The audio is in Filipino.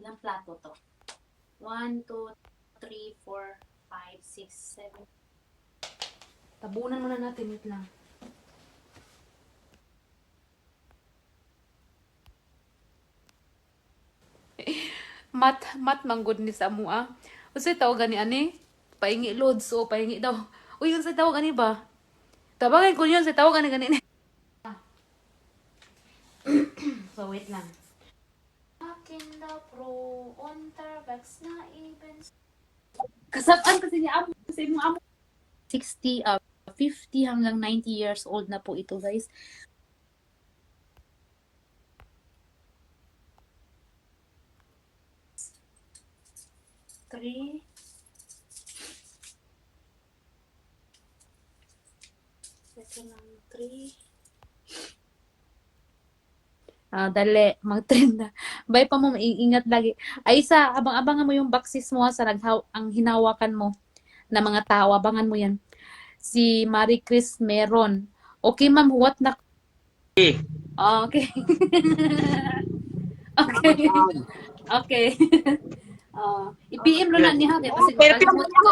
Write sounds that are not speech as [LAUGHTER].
Ilang plato to? 1, 2, 3, 4, 5, 6, 7. Tabunan muna natin. Wait lang. [LAUGHS] mat mat manggod ni sa amo ah. Unsay tawag gani ani? Paingi loads o paingi daw. Uy, unsay tawag gani ba? Tabangan ko yun sa tawag gani gani. [COUGHS] so wait lang. Akin daw pro unterwegs na events. Kasabaan kasi ni amo kasi mo amo 60 uh, 50 hanggang 90 years old na po ito guys. Three. Ito lang, three. Ah, dali, mag-trend na. [LAUGHS] Bay pa mo, ingat lagi. Ay, isa, abang-abangan mo yung boxes mo sa naghaw, ang hinawakan mo na mga tao. Abangan mo yan. Si Marie Chris Meron. Okay, ma'am, what na... Ah, Okay. [LAUGHS] okay. okay. [LAUGHS] Ah, i-PM ro na niya, kaya kasi Pero kalimot ko.